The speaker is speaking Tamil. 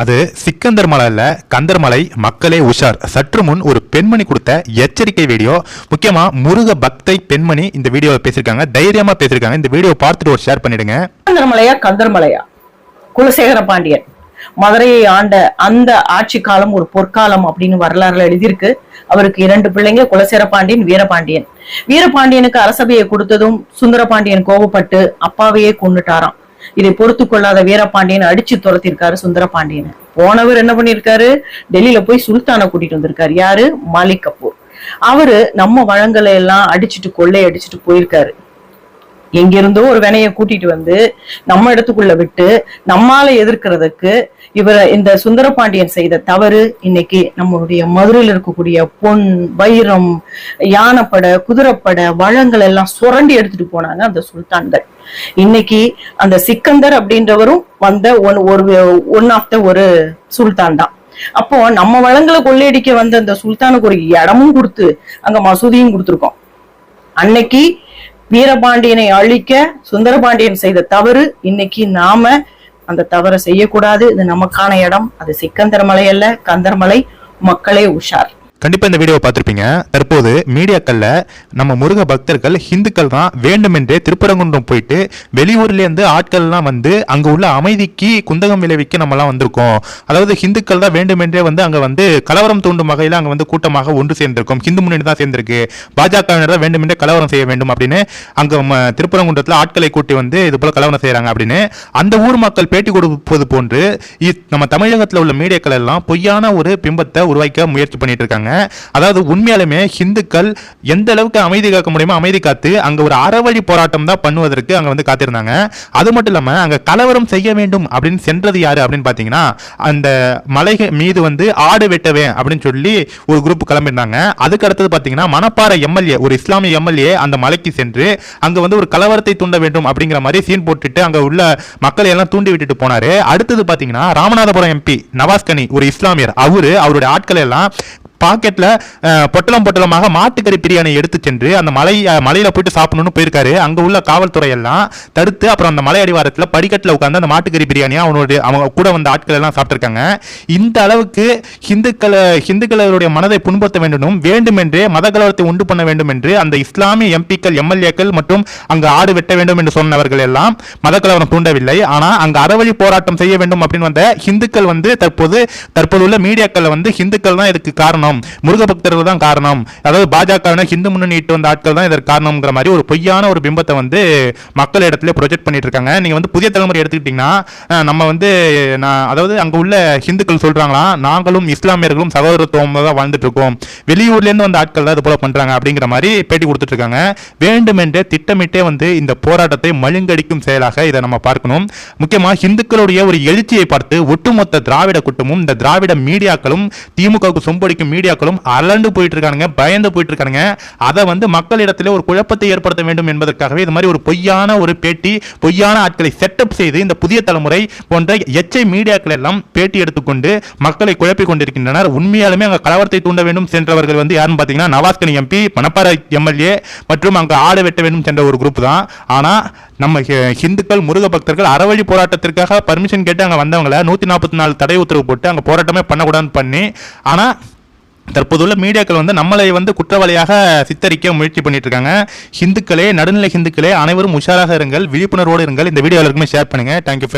அது சிக்கந்தர் மலை இல்ல கந்தர்மலை மக்களே உஷார். சற்று முன் ஒரு பெண்மணி கொடுத்த எச்சரிக்கை வீடியோ. முக்கியமா முருக பக்தை பெண்மணி இந்த வீடியோவை பேசியிருக்காங்க தைரியமா பேசியிருக்காங்க இந்த வீடியோ பார்த்துட்டு ஒரு ஷேர் பண்ணிடுங்க. கந்தர்மலையா கந்தர்மலையா குலசேகர பாண்டியன். மதுரையை ஆண்ட அந்த ஆட்சி காலம் ஒரு பொற்காலம் அப்படின்னு வரலாறுல எழுதியிருக்கு. அவருக்கு இரண்டு பிள்ளைங்க குலசேகர பாண்டியன் வீரபாண்டியன் வீரபாண்டியனுக்கு அரசபையை கொடுத்ததும் சுந்தரபாண்டியன் கோபப்பட்டு அப்பாவையே கொண்டுட்டாராம் இதை பொறுத்து கொள்ளாத வீரபாண்டியன் அடிச்சு துரத்திருக்காரு சுந்தரபாண்டியனை. போனவர் என்ன பண்ணிருக்காரு? டெல்லியில போய் சுல்தானை கூட்டிட்டு வந்திருக்காரு. யாரு? மாலிக் கபூர். அவரு நம்ம வளங்களை எல்லாம் அடிச்சுட்டு கொள்ளை அடிச்சுட்டு போயிருக்காரு. எங்கிருந்தோ ஒரு வினைய கூட்டிட்டு வந்து நம்ம இடத்துக்குள்ள விட்டு நம்மால எதிர்க்கிறதுக்கு இவர இந்த சுந்தரபாண்டியன் செய்த தவறு இன்னைக்கு நம்மளுடைய மதுரையில் இருக்கக்கூடிய பொன் வைரம் யானைப்பட குதிரைப்பட வளங்கள் எல்லாம் சுரண்டி எடுத்துட்டு போனாங்க அந்த சுல்தான்கள். இன்னைக்கு அந்த சிக்கந்தர் அப்படின்றவரும் வந்த ஒன் ஒரு ஒன் ஆஃப் த ஒரு சுல்தான் தான். அப்போ நம்ம வளங்களை கொள்ளையடிக்க வந்த அந்த சுல்தானுக்கு ஒரு இடமும் கொடுத்து அங்க மசூதியும் கொடுத்துருக்கோம். அன்னைக்கு வீரபாண்டியனை அழிக்க சுந்தரபாண்டியன் செய்த தவறு இன்னைக்கு நாம அந்த தவறை செய்யக்கூடாது. இது நமக்கான இடம். அது சிக்கந்தர் மலை அல்ல கந்தர்மலை மக்களே உஷார். கண்டிப்பா இந்த வீடியோவை பார்த்துருப்பீங்க. தற்போது மீடியாக்கள்ல நம்ம முருக பக்தர்கள் ஹிந்துக்கள் தான் வேண்டுமென்றே திருப்பரங்குன்றம் போயிட்டு வெளியூர்லேருந்து ஆட்கள்லாம் வந்து அங்க உள்ள அமைதிக்கு குந்தகம் விளைவிக்க நம்மலாம் வந்திருக்கோம். அதாவது ஹிந்துக்கள் தான் வேண்டுமென்றே வந்து அங்க வந்து கலவரம் தூண்டும் வகையில அங்க வந்து கூட்டமாக ஒன்று சேர்ந்திருக்கும். ஹிந்து முன்னணி தான் சேர்ந்திருக்கு. பாஜகவினர் தான் வேண்டுமென்றே கலவரம் செய்ய வேண்டும் அப்படின்னு அங்க ம- ஆட்களை கூட்டி வந்து இது போல கலவரம் செய்யறாங்க அப்படின்னு அந்த ஊர் மக்கள் பேட்டி கொடுப்பது போன்று இ- நம்ம தமிழகத்தில் உள்ள மீடியாக்கள் எல்லாம் பொய்யான ஒரு பிம்பத்தை உருவாக்க முயற்சி பண்ணிட்டு இருக்காங்க. அதாவது உண்மையாலுமே ஹிந்துக்கள் எந்த அளவுக்கு அமைதி காக்க முடியுமோ அமைதி காத்து அங்க ஒரு அறவழி போராட்டம் தான் பண்ணுவதற்கு அங்க வந்து காத்திருந்தாங்க. அது மட்டும் இல்லாம அங்க கலவரம் செய்ய வேண்டும் அப்படின்னு சென்றது யாரு அப்படின்னு பாத்தீங்கன்னா அந்த மலை மீது வந்து ஆடு வெட்டவே அப்படின்னு சொல்லி ஒரு குரூப் கிளம்பியிருந்தாங்க. அதுக்கு அடுத்தது பாத்தீங்கன்னா மணப்பாறை எம்எல்ஏ ஒரு இஸ்லாமிய எம்எல்ஏ அந்த மலைக்கு சென்று அங்க வந்து ஒரு கலவரத்தை தூண்ட வேண்டும் அப்படிங்கிற மாதிரி சீன் போட்டுட்டு அங்க உள்ள மக்களை எல்லாம் தூண்டி விட்டுட்டு போனாரு. அடுத்தது பாத்தீங்கன்னா ராமநாதபுரம் எம்பி நவாஸ்கனி ஒரு இஸ்லாமியர். அவரு அவருடைய ஆட்களை எல்லாம் பாக்கெட்ல பொட்டலம் பொட்டலமாக மாட்டுக்கறி பிரியாணி எடுத்து சென்று அந்த மலை மலையில் மலையில போயிட்டு சாப்பிடணும்னு போயிருக்காரு. அங்க உள்ள காவல்துறை எல்லாம் தடுத்து அப்புறம் அந்த மலை அடிவாரத்துல படிக்கட்டுல உட்கார்ந்து அந்த மாட்டுக்கறி பிரியாணியை அவனுடைய அவங்க கூட வந்த ஆட்கள் எல்லாம் சாப்பிட்டிருக்காங்க. இந்த அளவுக்கு ஹிந்துக்களை ஹிந்துக்களுடைய மனதை புண்படுத்த வேண்டும் வேண்டுமென்றே மத கலவரத்தை உண்டு பண்ண வேண்டும் என்று அந்த இஸ்லாமிய எம்பிக்கள் எம்எல்ஏக்கள் மற்றும் அங்கு ஆடு வெட்ட வேண்டும் என்று சொன்னவர்கள் எல்லாம் மத கலவரம் தூண்டவில்லை. ஆனா அங்கு அறவழி போராட்டம் செய்ய வேண்டும் அப்படின்னு வந்த ஹிந்துக்கள் வந்து தற்போது தற்போது உள்ள மீடியாக்கள் வந்து ஹிந்துக்கள் தான் இதுக்கு காரணம். முருக பக்தர்கள் தான் காரணம். அதாவது பாஜக ஹிந்து முன்னணி இட்டு வந்த ஆட்கள் தான் இதற்கு காரணம்ங்கிற மாதிரி ஒரு பொய்யான ஒரு பிம்பத்தை வந்து மக்கள் இடத்துல ப்ரொஜெக்ட் பண்ணிட்டு இருக்காங்க. நீங்க வந்து புதிய தலைமுறை எடுத்துக்கிட்டீங்கன்னா நம்ம வந்து நான் அதாவது அங்க உள்ள ஹிந்துக்கள் சொல்றாங்களா நாங்களும் இஸ்லாமியர்களும் சகோதரத்துவம் தான் வாழ்ந்துட்டு இருக்கோம் வெளியூர்ல இருந்து வந்த ஆட்கள் தான் இது போல பண்றாங்க அப்படிங்கிற மாதிரி பேட்டி கொடுத்துட்டு இருக்காங்க வேண்டுமென்றே திட்டமிட்டே வந்து இந்த போராட்டத்தை மழுங்கடிக்கும் செயலாக இதை நம்ம பார்க்கணும். முக்கியமாக ஹிந்துக்களுடைய ஒரு எழுச்சியை பார்த்து ஒட்டுமொத்த திராவிட கூட்டமும் இந்த திராவிட மீடியாக்களும் திமுகவுக்கு சொம்படிக்கும் மீடியாக்களும் அலண்டு போயிட்டு இருக்கானுங்க பயந்து போயிட்டு இருக்கானுங்க அதை வந்து மக்களிடத்திலே ஒரு குழப்பத்தை ஏற்படுத்த வேண்டும் என்பதற்காகவே இது மாதிரி ஒரு பொய்யான ஒரு பேட்டி பொய்யான ஆட்களை செட்டப் செய்து இந்த புதிய தலைமுறை போன்ற எச்சை மீடியாக்கள் எல்லாம் பேட்டி எடுத்துக்கொண்டு மக்களை குழப்பிக் கொண்டிருக்கின்றனர். உண்மையாலுமே அங்க கலவரத்தை தூண்ட வேண்டும் சென்றவர்கள் வந்து யாருன்னு பாத்தீங்கன்னா நவாஸ்கனி எம்பி பணப்பாறை எம்எல்ஏ மற்றும் அங்க ஆடு வெட்ட வேண்டும் சென்ற ஒரு குரூப் தான். ஆனா நம்ம ஹி- ஹிந்துக்கள் முருக பக்தர்கள் அறவழி போராட்டத்திற்காக பர்மிஷன் கேட்டு அங்கே வந்தவங்களை நூற்றி நாற்பத்தி நாலு தடை உத்தரவு போட்டு அங்கே போராட்டமே பண்ணக்கூடாதுன்னு பண்ணி ஆனால் தற்போதுள்ள மீடியாக்கள் வந்து நம்மளை வந்து குற்றவாளியாக சித்தரிக்க முயற்சி பண்ணிட்டு இருக்காங்க ஹிந்துக்களே நடுநிலை ஹிந்துக்களே அனைவரும் உஷாராக இருங்கள் விழிப்புணர்வோடு இருங்கள். இந்த வீடியோ எல்லாருக்குமே ஷேர் பண்ணுங்க. தேங்க்யூ